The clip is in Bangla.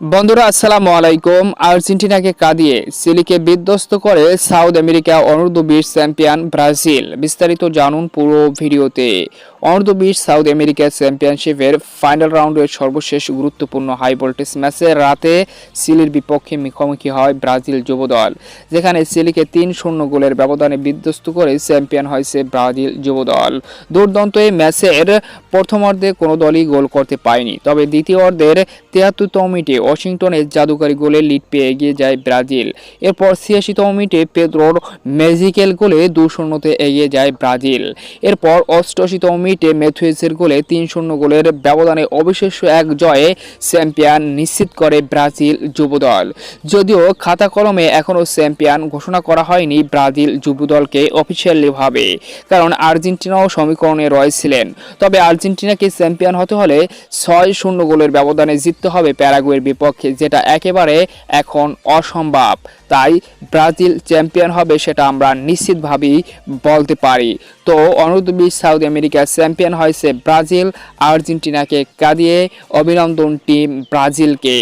বন্ধুরা, আসসালামু আলাইকুম। আর্জেন্টিনাকে কাঁদিয়ে সিলিকে বিধ্বস্ত করে সাউথ আমেরিকা অনূর্ধ্ব বিশ চ্যাম্পিয়ন ব্রাজিল। বিস্তারিত জানুন পুরো ভিডিওতে। অনূর্ধ্ব বিশ সাউথ আমেরিকা চ্যাম্পিয়নশিপের ফাইনাল রাউন্ডের সর্বশেষ গুরুত্বপূর্ণ হাই ভোল্টেজ ম্যাচে রাতে সিলির বিপক্ষে মুখোমুখি হয় ব্রাজিল যুবদল, যেখানে সিলিকে তিন শূন্য গোলের ব্যবধানে বিধ্বস্ত করে চ্যাম্পিয়ন হয়েছে ব্রাজিল যুবদল। দুর্দান্ত এই ম্যাচের প্রথমার্ধে কোনো দলই গোল করতে পায়নি তবে দ্বিতীয় অর্ধের তিয়াত্তরতম মিনিটে ওয়াশিংটনের জাদুকারী গোলে লিড পেয়ে এগিয়ে যায় ব্রাজিল। এরপর ছিয়াশিতম মিনিটে পেদ্রোর ম্যাজিক্যাল গোলে দু শূন্যতে এগিয়ে যায় ব্রাজিল। এরপর অষ্টআশিতম মিনিটে ম্যাথুয়েসের গোলে তিন শূন্য গোলের ব্যবধানে অবিশ্বাস্য এক জয়ে চ্যাম্পিয়ন নিশ্চিত করে ব্রাজিল যুবদল। যদিও খাতা কলমে এখনও চ্যাম্পিয়ন ঘোষণা করা হয়নি ব্রাজিল যুবদলকে অফিসিয়ালি ভাবে, কারণ আর্জেন্টিনাও সমীকরণে রয়েছিলেন। তবে আর্জেন্টিনাকে চ্যাম্পিয়ন হতে হলে ছয় শূন্য গোলের ব্যবধানে জিততে হবে প্যারাগুয়ের বিপক্ষে, যেটা একেবারে এখন অসম্ভব। তাই ব্রাজিল চ্যাম্পিয়ন হবে সেটা আমরা নিশ্চিতভাবেই বলতে পারি। তো অনূর্ধ্ব বিশ সাউথ আমেরিকা চ্যাম্পিয়ন হয়েছে ব্রাজিল, আর্জেন্টিনাকে কাঁদিয়ে অভিনন্দন টিম ব্রাজিলকে।